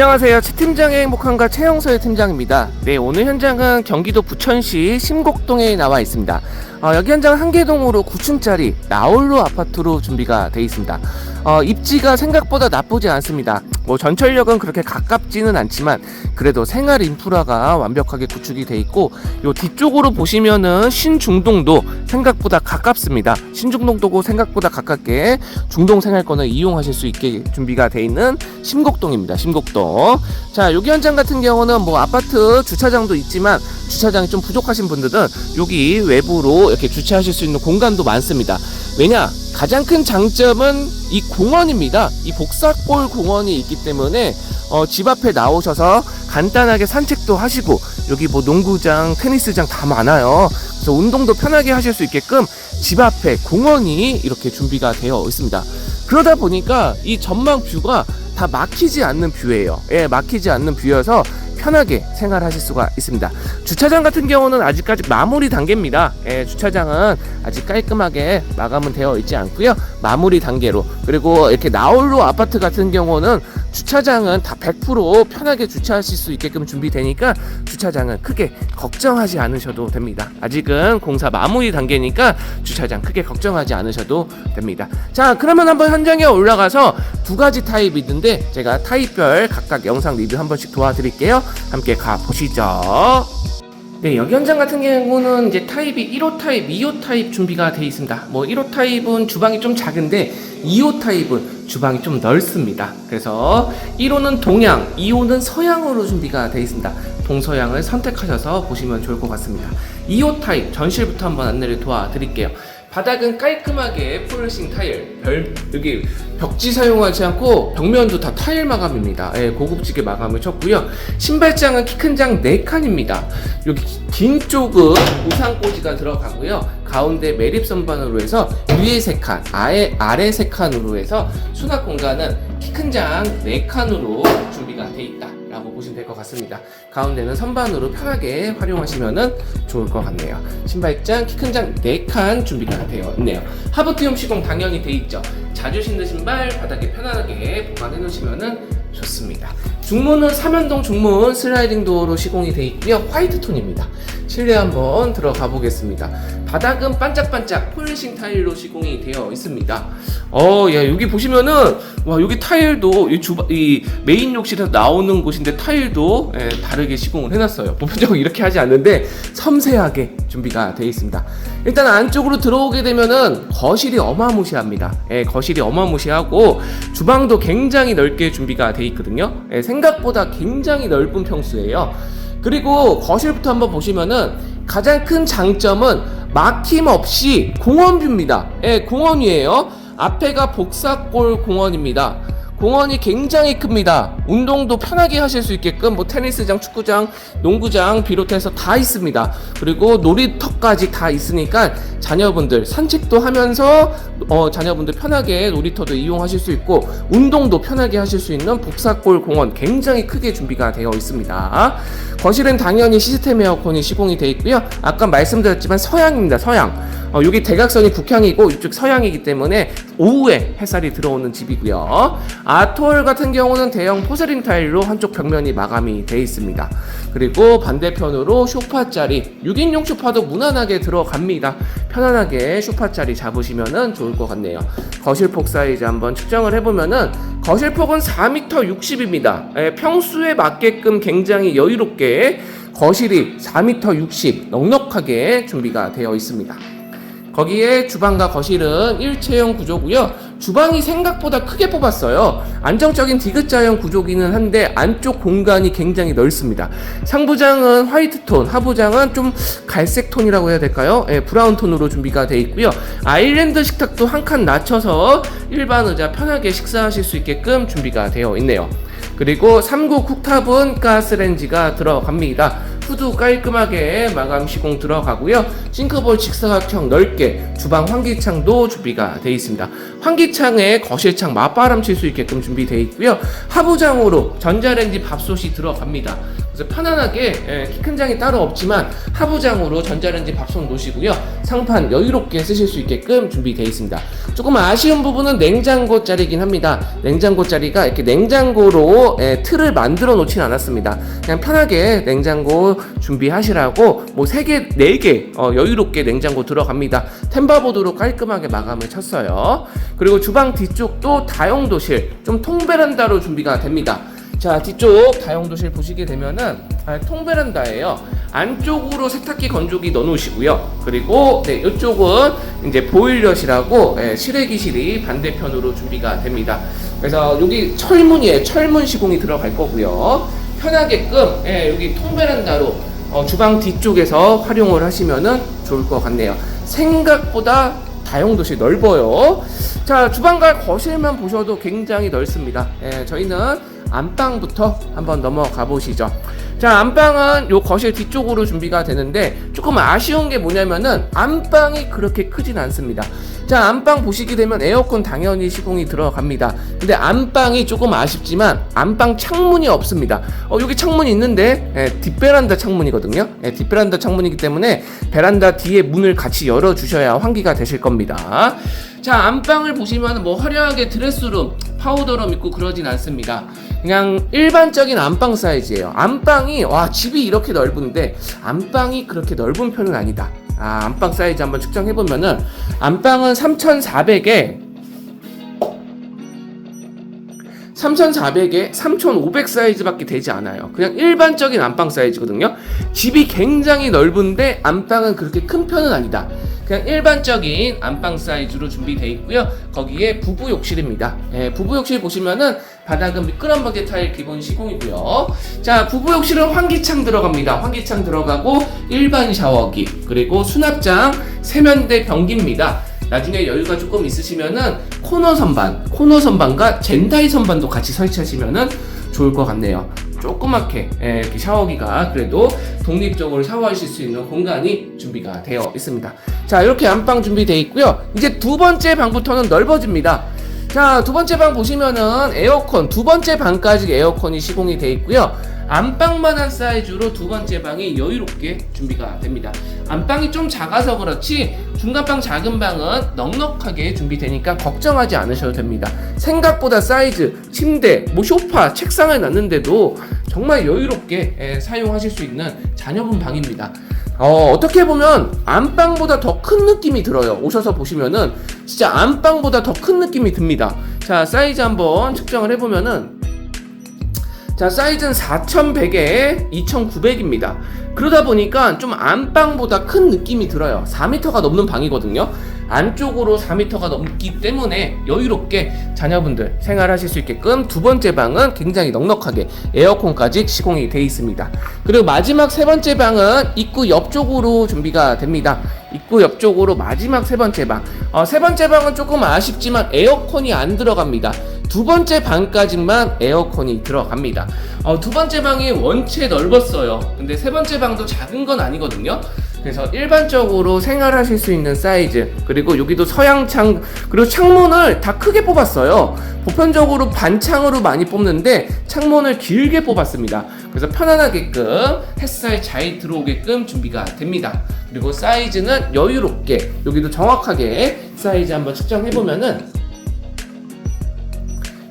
안녕하세요. 최 팀장의 행복한가 최영서의 팀장입니다. 네, 오늘 현장은 경기도 부천시 심곡동에 나와 있습니다. 어, 여기 현장 한 개동으로 9층짜리 나홀로 아파트로 준비가 되어 있습니다. 어, 입지가 생각보다 나쁘지 않습니다. 뭐 전철역은 그렇게 가깝지는 않지만 그래도 생활 인프라가 완벽하게 구축이 돼 있고 요 뒤쪽으로 보시면은 신중동도 생각보다 가깝습니다. 신중동도고 생각보다 가깝게 중동 생활권을 이용하실 수 있게 준비가 돼 있는 심곡동입니다. 심곡동. 자, 여기 현장 같은 경우는 뭐 아파트 주차장도 있지만 주차장이 좀 부족하신 분들은 여기 외부로 이렇게 주차하실 수 있는 공간도 많습니다. 왜냐? 가장 큰 장점은 이 공원입니다. 이 복사골 공원이 있기 때문에 어, 집 앞에 나오셔서 간단하게 산책도 하시고 여기 뭐 농구장, 테니스장 다 많아요. 그래서 운동도 편하게 하실 수 있게끔 집 앞에 공원이 이렇게 준비가 되어 있습니다. 그러다 보니까 이 전망 뷰가 다 막히지 않는 뷰예요. 예, 막히지 않는 뷰여서 편하게 생활하실 수가 있습니다. 주차장 같은 경우는 아직까지 마무리 단계입니다. 예, 주차장은 아직 깔끔하게 마감은 되어 있지 않고요. 마무리 단계로 그리고 이렇게 나홀로 아파트 같은 경우는 주차장은 다 100% 편하게 주차하실 수 있게끔 준비되니까 주차장은 크게 걱정하지 않으셔도 됩니다. 아직은 공사 마무리 단계니까 주차장 크게 걱정하지 않으셔도 됩니다. 자, 그러면 한번 현장에 올라가서 두 가지 타입이 있는데 제가 타입별 각각 영상 리뷰 한 번씩 도와드릴게요. 함께 가 보시죠. 네, 여기 현장 같은 경우는 이제 타입이 1호 타입, 2호 타입 준비가 되어 있습니다. 뭐 1호 타입은 주방이 좀 작은데 2호 타입은 주방이 좀 넓습니다. 그래서 1호는 동양, 2호는 서양으로 준비가 되어 있습니다. 동서양을 선택하셔서 보시면 좋을 것 같습니다. 2호 타입 전실부터 한번 안내를 도와드릴게요. 바닥은 깔끔하게 폴리싱 타일, 별, 여기 벽지 사용하지 않고 벽면도 다 타일 마감입니다. 예, 고급지게 마감을 쳤고요. 신발장은 키 큰 장 4칸입니다. 여기 긴 쪽은 우산꽂이가 들어가고요. 가운데 매립 선반으로 해서 위에 3칸, 아래, 아래 3칸으로 해서 수납 공간은 키 큰 장 4칸으로 준비가 돼 있다. 라고 보시면 될 것 같습니다. 가운데는 선반으로 편하게 활용하시면 좋을 것 같네요. 신발장, 키 큰 장 4칸 준비가 되어 있네요. 하부티움 시공 당연히 돼 있죠. 자주 신는 신발 바닥에 편안하게 보관해 놓으시면 좋습니다. 중문은 삼연동 중문 슬라이딩 도어로 시공이 되어 있고요. 화이트 톤입니다. 실내 한번 들어가 보겠습니다. 바닥은 반짝반짝 폴리싱 타일로 시공이 되어 있습니다. 어, 야, 여기 보시면은, 와, 여기 타일도, 이 주방, 이 메인 욕실에서 나오는 곳인데 타일도, 예, 다르게 시공을 해놨어요. 보편적으로 이렇게 하지 않는데, 섬세하게 준비가 되어 있습니다. 일단 안쪽으로 들어오게 되면은, 거실이 어마무시합니다. 예, 거실이 어마무시하고, 주방도 굉장히 넓게 준비가 되어 있거든요. 예, 생각보다 굉장히 넓은 평수예요. 그리고 거실부터 한번 보시면은, 가장 큰 장점은 막힘 없이 공원뷰입니다. 예, 공원이에요. 앞에가 복사골 공원입니다. 공원이 굉장히 큽니다. 운동도 편하게 하실 수 있게끔 뭐 테니스장, 축구장, 농구장 비롯해서 다 있습니다. 그리고 놀이터까지 다 있으니까 자녀분들 산책도 하면서 어, 자녀분들 편하게 놀이터도 이용하실 수 있고 운동도 편하게 하실 수 있는 복사골 공원 굉장히 크게 준비가 되어 있습니다. 거실은 당연히 시스템 에어컨이 시공이 되어 있고요. 아까 말씀드렸지만 서양입니다. 서양. 어, 여기 대각선이 북향이고 이쪽 서양이기 때문에 오후에 햇살이 들어오는 집이고요. 아트월 같은 경우는 대형 포세린 타일로 한쪽 벽면이 마감이 되어 있습니다. 그리고 반대편으로 쇼파 자리 6인용 쇼파도 무난하게 들어갑니다. 편안하게 쇼파 자리 잡으시면 좋을 것 같네요. 거실폭 사이즈 한번 측정을 해보면은 거실폭은 4m 60입니다. 평수에 맞게끔 굉장히 여유롭게 거실이 4m 60 넉넉하게 준비가 되어 있습니다. 거기에 주방과 거실은 일체형 구조고요. 주방이 생각보다 크게 뽑았어요. 안정적인 디귿자형 구조기는 한데 안쪽 공간이 굉장히 넓습니다. 상부장은 화이트 톤, 하부장은 좀 갈색 톤이라고 해야 될까요? 예, 브라운 톤으로 준비가 되어 있고요. 아일랜드 식탁도 한 칸 낮춰서 일반 의자 편하게 식사하실 수 있게끔 준비가 되어 있네요. 그리고 3구 쿡탑은 가스렌지가 들어갑니다. 후드 깔끔하게 마감 시공 들어가고요. 싱크볼 직사각형 넓게 주방 환기창도 준비가 되어 있습니다. 환기창에 거실창 맞바람 칠 수 있게끔 준비되어 있고요. 하부장으로 전자레인지 밥솥이 들어갑니다. 그래서 편안하게 예, 키큰 장이 따로 없지만 하부장으로 전자레인지 밥솥 놓으시고요. 상판 여유롭게 쓰실 수 있게끔 준비되어 있습니다. 조금 아쉬운 부분은 냉장고 자리긴 합니다. 냉장고 자리가 이렇게 냉장고로 예, 틀을 만들어 놓진 않았습니다. 그냥 편하게 냉장고 준비하시라고 뭐 3개, 4개 어, 여유롭게 냉장고 들어갑니다. 템바보드로 깔끔하게 마감을 쳤어요. 그리고 주방 뒤쪽도 다용도실 좀 통베란다로 준비가 됩니다. 자 뒤쪽 다용도실 보시게 되면은 아, 통베란다예요. 안쪽으로 세탁기 건조기 넣어놓으시고요. 그리고 네 이쪽은 이제 보일러실하고 예, 실외기실이 반대편으로 준비가 됩니다. 그래서 여기 철문이에요. 철문 시공이 들어갈 거고요. 편하게끔 예, 여기 통베란다로 어, 주방 뒤쪽에서 활용을 하시면은 좋을 것 같네요. 생각보다 다용도실 넓어요. 자, 주방과 거실만 보셔도 굉장히 넓습니다. 예, 저희는 안방부터 한번 넘어가 보시죠. 자, 안방은 요 거실 뒤쪽으로 준비가 되는데 조금 아쉬운 게 뭐냐면은 안방이 그렇게 크진 않습니다. 자, 안방 보시게 되면 에어컨 당연히 시공이 들어갑니다. 근데 안방이 조금 아쉽지만 안방 창문이 없습니다. 어, 여기 창문이 있는데 예, 뒷베란다 창문이거든요. 예, 뒷베란다 창문이기 때문에 베란다 뒤에 문을 같이 열어 주셔야 환기가 되실 겁니다. 자, 안방을 보시면 뭐 화려하게 드레스룸, 파우더룸 있고 그러진 않습니다. 그냥 일반적인 안방 사이즈예요. 안방이 와 집이 이렇게 넓은데 안방이 그렇게 넓은 편은 아니다. 아, 안방 사이즈 한번 측정해 보면은 안방은 3,400에 3,400에 3,500 사이즈밖에 되지 않아요. 그냥 일반적인 안방 사이즈거든요. 집이 굉장히 넓은데 안방은 그렇게 큰 편은 아니다. 그냥 일반적인 안방 사이즈로 준비되어 있고요. 거기에 부부 욕실입니다. 예, 부부 욕실 보시면은 바닥은 미끄럼버게 타일 기본 시공이고요. 자, 부부 욕실은 환기창 들어갑니다. 환기창 들어가고 일반 샤워기 그리고 수납장 세면대 변기입니다. 나중에 여유가 조금 있으시면은 코너 선반, 코너 선반과 젠다이 선반도 같이 설치하시면은 좋을 것 같네요. 조그맣게 예, 이렇게 샤워기가 그래도 독립적으로 샤워하실 수 있는 공간이 준비가 되어 있습니다. 자, 이렇게 안방 준비되어 있고요. 이제 두 번째 방부터는 넓어집니다. 자, 두 번째 방 보시면은 에어컨, 두 번째 방까지 에어컨이 시공이 되어 있고요. 안방만한 사이즈로 두 번째 방이 여유롭게 준비가 됩니다. 안방이 좀 작아서 그렇지 중간방 작은 방은 넉넉하게 준비되니까 걱정하지 않으셔도 됩니다. 생각보다 사이즈, 침대, 뭐 소파, 책상을 놨는데도 정말 여유롭게 예, 사용하실 수 있는 자녀분 방입니다. 어, 어떻게 보면 안방보다 더 큰 느낌이 들어요. 오셔서 보시면은 진짜 안방보다 더 큰 느낌이 듭니다. 자, 사이즈 한번 측정을 해보면은 자, 사이즈는 4100에 2900입니다. 그러다 보니까 좀 안방보다 큰 느낌이 들어요. 4m가 넘는 방이거든요. 안쪽으로 4m가 넘기 때문에 여유롭게 자녀분들 생활하실 수 있게끔 두 번째 방은 굉장히 넉넉하게 에어컨까지 시공이 되어 있습니다. 그리고 마지막 세 번째 방은 입구 옆쪽으로 준비가 됩니다. 입구 옆쪽으로 마지막 세 번째 방. 어, 세 번째 방은 조금 아쉽지만 에어컨이 안 들어갑니다. 두 번째 방까지만 에어컨이 들어갑니다. 어, 두 번째 방이 원체 넓었어요. 근데 세 번째 방도 작은 건 아니거든요. 그래서 일반적으로 생활하실 수 있는 사이즈 그리고 여기도 서양창 그리고 창문을 다 크게 뽑았어요. 보편적으로 반창으로 많이 뽑는데 창문을 길게 뽑았습니다. 그래서 편안하게끔 햇살 잘 들어오게끔 준비가 됩니다. 그리고 사이즈는 여유롭게 여기도 정확하게 사이즈 한번 측정해 보면은.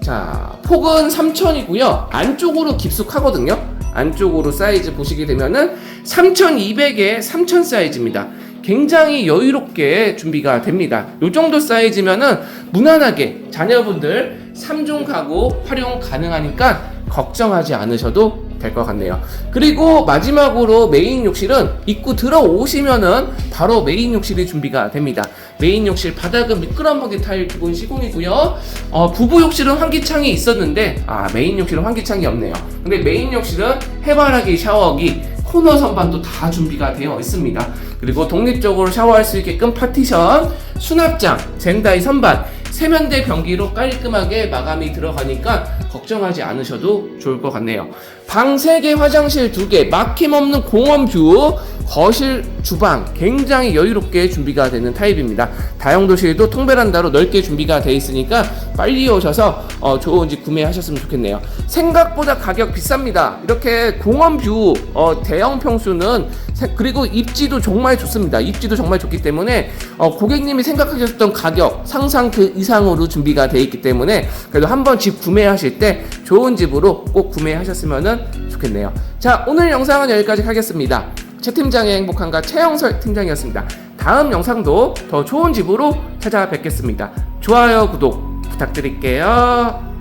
자 폭은 3000이고요. 안쪽으로 깊숙하거든요 안쪽으로 사이즈 보시게 되면은 3200에 3000 사이즈입니다. 굉장히 여유롭게 준비가 됩니다. 이 정도 사이즈면은 무난하게 자녀분들 3종 가구 활용 가능하니까 걱정하지 않으셔도 될 것 같네요. 그리고 마지막으로 메인 욕실은 입구 들어오시면은 바로 메인 욕실이 준비가 됩니다. 메인 욕실 바닥은 미끄럼하게 타일 기본 시공이고요. 어, 부부 욕실은 환기창이 있었는데 아 메인 욕실은 환기창이 없네요. 근데 메인 욕실은 해바라기 샤워기 코너 선반도 다 준비가 되어 있습니다. 그리고 독립적으로 샤워할 수 있게끔 파티션, 수납장, 젠다이 선반, 세면대 변기로 깔끔하게 마감이 들어가니까 걱정하지 않으셔도 좋을 것 같네요. 방 3개, 화장실 2개, 막힘없는 공원 뷰, 거실, 주방 굉장히 여유롭게 준비가 되는 타입입니다. 다용도실도 통베란다로 넓게 준비가 돼 있으니까 빨리 오셔서 어, 좋은 집 구매하셨으면 좋겠네요. 생각보다 가격 비쌉니다. 이렇게 공원 뷰 어, 대형 평수는 세- 그리고 입지도 정말 좋습니다. 입지도 정말 좋기 때문에 어, 고객님이 생각하셨던 가격 상상 그 이상으로 준비가 돼 있기 때문에 그래도 한번 집 구매하실 때 좋은 집으로 꼭 구매하셨으면 좋겠네요. 자 오늘 영상은 여기까지 하겠습니다. 최 팀장의 행복한가 최영설 팀장이었습니다. 다음 영상도 더 좋은 집으로 찾아뵙겠습니다. 좋아요 구독 부탁드릴게요.